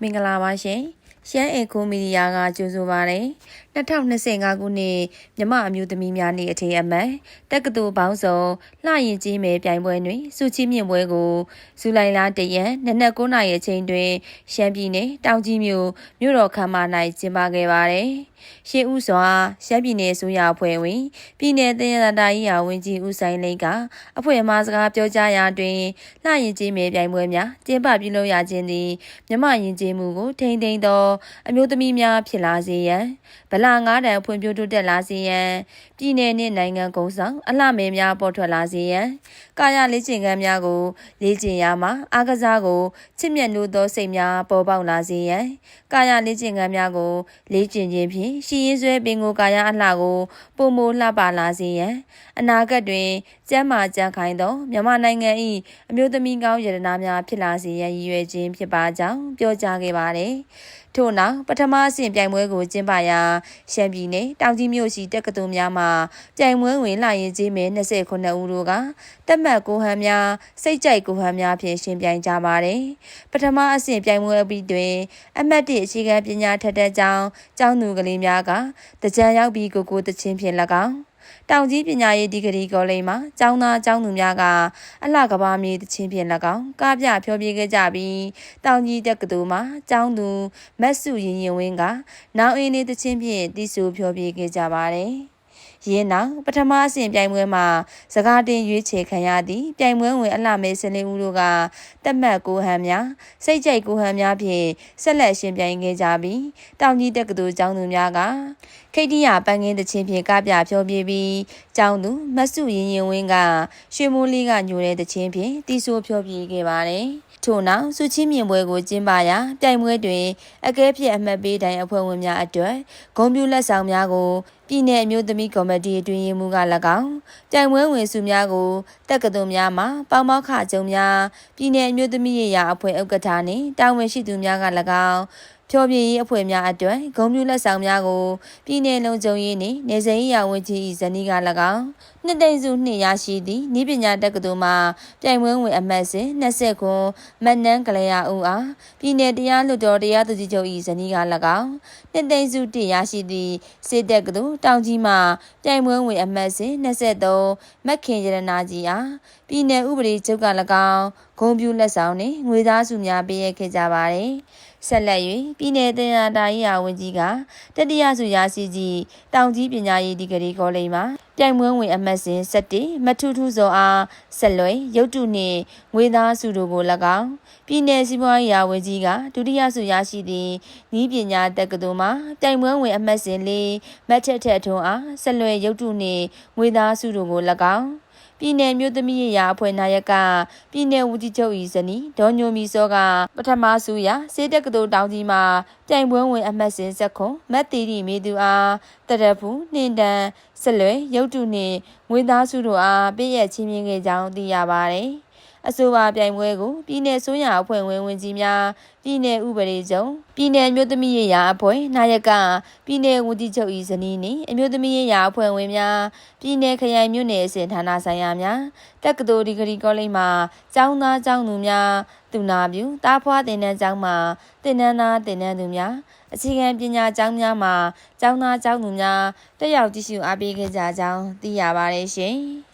မင်္ဂလာပါရှင် ရှမ်းအေကိုမီဒီယာကကြိုဆိုပါရယ်2025ခုနှစ်မြမအမျိုးသမီးများနေ့အထိမ်းအမှတ်တက္ကသိုလ်ပေါင်းစုံလှရင်ကြီးမယ်ပြိုင်ပွဲတွင်စုချီးမြင့်ပွဲကိုဇူလိုင်လတရက်နနက်9:00နာရီအချိန်တွင်ရှမ်းပြည်နယ်တောင်ကြီးမြို့မြို့တော်ခမ်းမ၌ကျင်းပခဲ့ပါတယ်ရှေးဦးစွာရှမ်းပြည်နယ်ဆိုရအဖွဲ့ဝင်ပြည်내တင်ရတာရေးရာဝန်ကြီးဦးဆိုင်လိတ်ကအဖွဲ့အမှားစကားပြောကြားရာတွင်လှရင်ကြီးမယ်ပြိုင်ပွဲများကျင်းပပြုလုပ်ရခြင်းသည်မြမယဉ်ကျေးမှုကိုထိန်းသိမ်းသောအမျိုးသမီးများဖြစ်လာစေရန်ဗလာငါးတန်ဖွံ့ဖြိုးတိုးတက်လာစေရန်ပြည်내နှင့်နိုင်ငံကုန်းဆောင်အလှမဲများပေါ်ထွက်လာစေရန် ကာယလေ့ကျင့်ခန်းများကိုလေ့ကျင့်ရမှာအားကစားကိုချစ်မြတ်နိုးသောစိတ်များပေါ်ပေါက်လာစေရန်ကာယလေ့ကျင့်ခန်းများကိုလေ့ကျင့်ခြင်းဖြင့်ရှီရင်ဆွဲပင်ကိုကာယအလှကိုပုံမိုလှပလာစေရန်အနာဂတ်တွင်ကျမ်းမာကြံခိုင်သောမြန်မာနိုင်ငံ၏အမျိုးသမီးကောင်းယတနာများဖြစ်လာစေရန်ရည်ရွယ်ခြင်းဖြစ်ပါကြောင်းပြောကြားခဲ့ပါတယ်။ထို့နောက်ပထမအဆင့်ပြိုင်ပွဲကိုကျင်းပရာရှမ်းပြည်နယ်တောင်ကြီးမြို့ရှိတက္ကသိုလ်များမှပြိုင်ပွဲဝင်လာရင်ကြီးမဲ29ဦးတို့ကတက်မှတ်ကိုဟန်များစိတ်ကြိုက်ကိုဟန်များဖြင့်ရှင်ပြိုင်ကြပါတယ်။ပထမအဆင့်ပြိုင်ပွဲပြီးတွင် အမှတ်၁အခြေခံပညာထက်တဲ့ကြောင်းကျောင်းသူကလေးများကတကြံရောက်ပြီးကိုကိုတချင်းဖြင့်၎င်းတောင်ကြီးပညာရေးဒီဂရီကောလိပ်မှာကျောင်းသားကျောင်းသူများကအလှကဘာမြေတချင်းဖြင့်၎င်းကားပြဖျော်ဖြေခဲ့ကြပြီးတောင်ကြီးတက္ကသိုလ်မှာကျောင်းသူမတ်စုရင်ရင်ဝင်းကနောင်အင်းနေတချင်းဖြင့်တီးဆူဖျော်ဖြေခဲ့ကြပါတယ်။ ရင်းနောက်ပထမအဆင့်ပြိုင်ပွဲမှာစကားတင်ရွေးချယ်ခံရသည့်ပြိုင်ပွဲဝင်အလှမဲစလင်းဦးတို့ကတက်မှတ်ကိုဟန်များစိတ်ကြိုက်ကိုဟန်များဖြင့်ဆက်လက်ရှင်ပြိုင်ခဲ့ကြပြီးတောင်ကြီးတက္ကသိုလ်ကျောင်းသူများကခိတ်တိယပန်းကင်းတချင်းဖြင့်ကပြဖြောပြပြီးကျောင်းသူမဆုရင်ရင်ဝင်းကရွှေမိုးလေးကညိုတဲ့တချင်းဖြင့်တီးဆိုးဖြောပြခဲ့ပါတယ်ထို့နောက်စုချင်းမြင့်ပွဲကိုကျင်းပရာပြိုင်ပွဲတွင်အကဲဖြင့်အမှတ်ပေးတိုင်းအဖွဲ့ဝင်များအတွက်ဂုံပြူလက်ဆောင်များကို ပြည်내အမျိုးသမီးကော်မတီအတွင်းရေးမှူးက၎င်းပြိုင်ပွဲဝင်စုများကိုတက္ကသိုလ်များမှပေါမောက်ခကျုံများပြည်내အမျိုးသမီးရေးရာအဖွဲ့ဥက္ကဋ္ဌနှင့်တာဝန်ရှိသူများက၎င်း ဖြောပြရေးအဖွဲ့များအတွက်ဂုံပြူလက်ဆောင်များကိုပြည်내လုံးကျုံရေးနှင့်နေစိန်ရာဝန်ကြီး၏ဇနီးက၎င်းနှစ်သိန်းစုနှစ်ရရှိသည့်ဤပညာတက္ကသိုလ်မှပြိုင်ပွဲဝင်အမတ်စဉ်20ခုမနန်းကလေးရဦးအားပြည်내တရားလွှတ်တော်တရားသူကြီးချုပ်၏ဇနီးက၎င်းနှစ်သိန်းစုတရရှိသည့်စေတက်ကသိုလ်တောင်ကြီးမှပြိုင်ပွဲဝင်အမတ်စဉ်23မက်ခင်ရတနာကြီးအားပြည်내ဥပဒေချုပ်က၎င်းဂုံပြူလက်ဆောင်နှင့်ငွေသားစုများပေးရခဲ့ကြပါသည် ဆက်လက်၍ပြည်내တင်ရတာရေးရာဝန်ကြီးကတတိယစုရရှိကြည့်တောင်ကြီးပညာရေးဒီဂရီကောလိပ်မှာပြိုင်ပွဲဝင်အမတ်စဉ်7မထူးထူးစောအားဆက်လွယ်ရုတ်တုနှင့်ငွေသားစုတို့ကို၎င်းပြည်내စီးပွားရေးရာဝန်ကြီးကဒုတိယစုရရှိသည့်ဤပညာတက္ကသိုလ်မှာပြိုင်ပွဲဝင်အမတ်စဉ်၄မတ်ထက်ထက်ထွန်းအားဆက်လွယ်ရုတ်တုနှင့်ငွေသားစုတို့ကို၎င်း ပြည်내မြို့သမီးရာအဖွဲ့နာယကပြည်내ဦးကြီးချုပ်ဤဇနီးဒေါ်ညိုမီစောကပထမဆူရစေတက်ကတိုတောင်ကြီးမှာပြိုင်ပွဲဝင်အမှတ်စဉ်ဇက်ခွန်မတ်တီရီမေသူအားတရဖူနှင်တန်ဆက်လွယ်ရုတ်တုနှင့်ငွေသားစုတို့အားပြည့်ရချင်းမြင်ခဲ့ကြောင်းသိရပါတယ်။ အဆိုပါပြိုင်ပွဲကိုပြည်내ဆိုးရအဖွဲ့ဝင်ဝင်ကြီးများပြည်내ဥပဒေချုပ်ပြည်내မြို့သမီးရေးရာအဖွဲ့နာယကပြည်내ဝန်ကြီးချုပ်၏ဇနီးနှင့်အမျိုးသမီးရေးရာအဖွဲ့ဝင်များပြည်내ခရိုင်မြို့နယ်အစဉ်ဌာနဆိုင်ရာများတက္ကသိုလ်ဒီဂရီကောလိပ်မှကျောင်းသားကျောင်းသူများသူနာပြုတားဖွားတင်နန်းကျောင်းမှတင်နန်းသားတင်နန်းသူများအခြေခံပညာကျောင်းများမှာကျောင်းသားကျောင်းသူများတက်ရောက်ကြည့်ရှုအားပေးခဲ့ကြကြောင်းသိရပါတယ်ရှင်။